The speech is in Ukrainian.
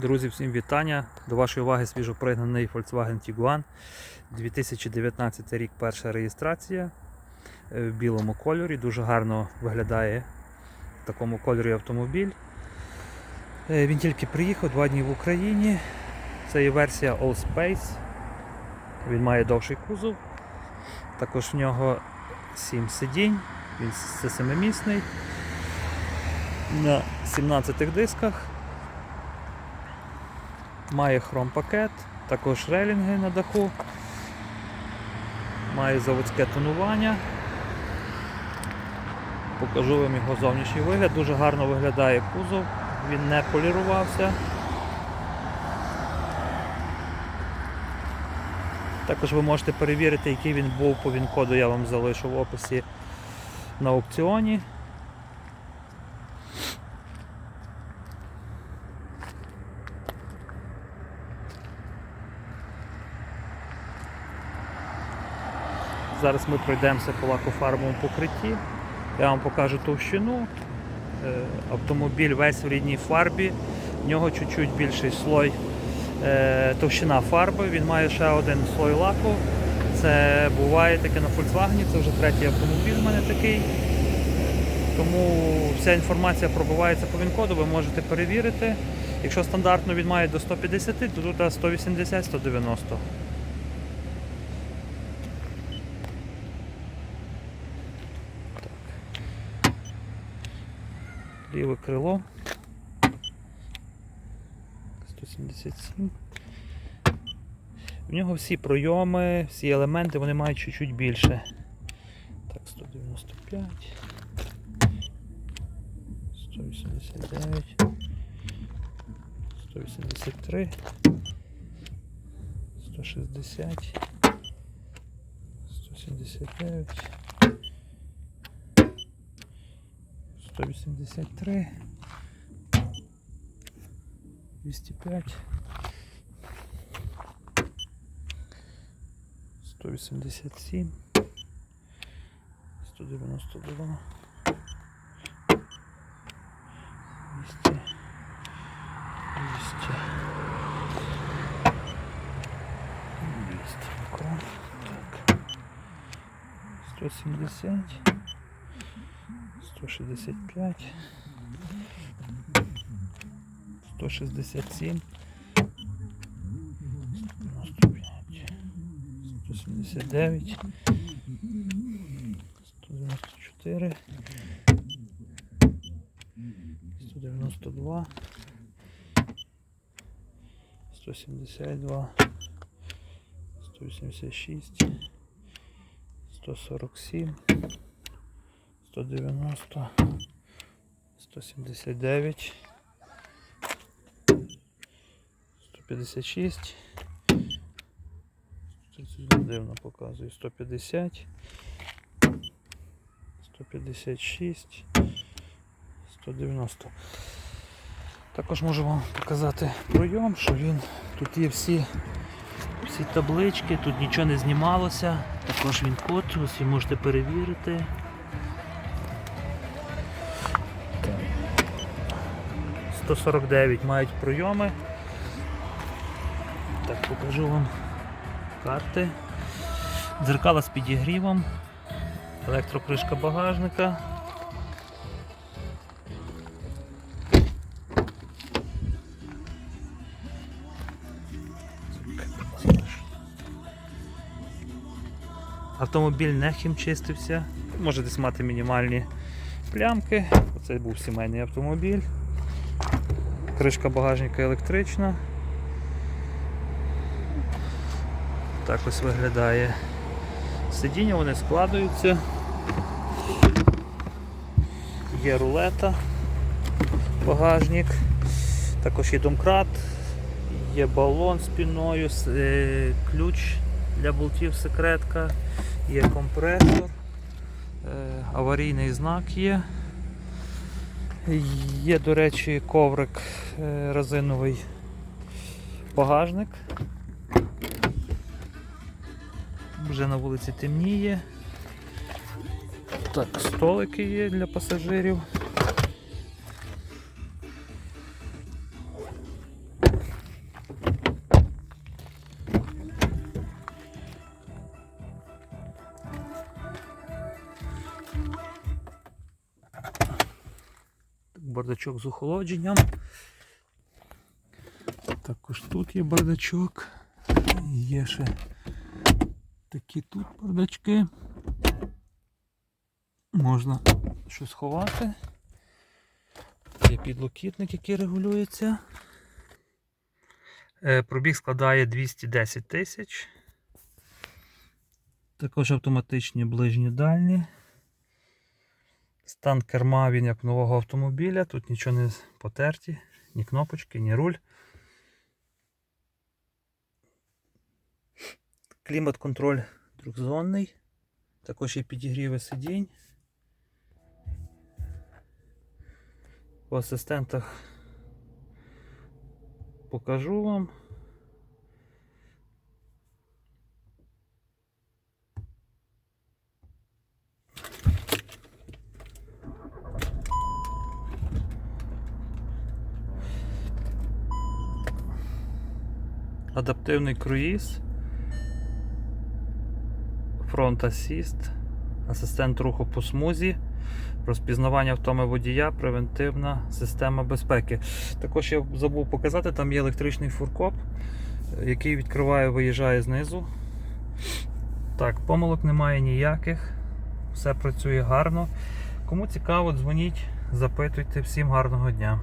Друзі, всім вітання. До вашої уваги свіжопригнаний Volkswagen Tiguan. 2019 рік перша реєстрація е, в білому кольорі. Дуже гарно виглядає в такому кольорі автомобіль. Е, Він тільки приїхав два дні в Україні. Це є версія All Space. Він має довший кузов. Також в нього 7 сидінь. Він це семимісний. На 17 дисках. Має хром пакет, також релінги на даху, має заводське тонування. Покажу вам його зовнішній вигляд. Дуже гарно виглядає кузов, він не полірувався. Також ви можете перевірити, який він був по він-коду, я вам залишу в описі на аукціоні. Зараз ми пройдемося по лакофарбовому покритті. Я вам покажу товщину. Е, Автомобіль весь в рідній фарбі. В нього чуть-чуть більший слой е, товщина фарби. Він має ще один слой лаку. Це буває таке на Volkswagen, це вже третій автомобіль в мене такий. Тому вся інформація пробивається по він-коду, ви можете перевірити. Якщо стандартно він має до 150, то тут 180-190. Ліве крило. 177. В нього всі пройоми, всі елементи, вони мають чуть-чуть більше. Так, 195. 189. 183. 160. 179. 183, 205, 187, 192, 200, 200, 200 мікрон, так, 170, 165, 167, 195, 179, 194, 192, 172, 186, 147, 190, 179, 156, Тут дивно показує 150, 156, 190. Також можу вам показати пройом, що він тут є всі, всі таблички, тут нічого не знімалося, також він код, ось ви можете перевірити. 149 мають пройоми. Так, покажу вам карти. Дзеркала з підігрівом, електрокришка багажника. Автомобіль не хімчистився, може десь мати мінімальні плямки. Оце був сімейний автомобіль. Кришка багажника електрична. Так ось виглядає сидіння, вони складаються. Є рулета, багажник, також є домкрат, є балон з піною, е, ключ для болтів секретка, є компресор, е, аварійний знак є. Є, до речі, коврик е, резиновий багажник. Вже на вулиці темніє. Так, столики є для пасажирів. Бардачок з охолодженням. Також тут є бардачок. Є ще такі тут бардачки. Можна щось ховати. Є підлокітник, який регулюється. Е, Пробіг складає 210 тисяч. Також автоматичні ближні дальні. Стан керма він як нового автомобіля, тут нічого не потерті, ні кнопочки, ні руль. Клімат-контроль трьохзонний. Також є підігріви сидінь. По асистентах покажу вам. Адаптивний круїз, фронт асіст, асистент руху по смузі, розпізнавання втоми водія, превентивна система безпеки. Також я забув показати, там є електричний фуркоп, який відкриває, виїжджає знизу. Так, помилок немає ніяких, все працює гарно. Кому цікаво, дзвоніть, запитуйте. Всім гарного дня.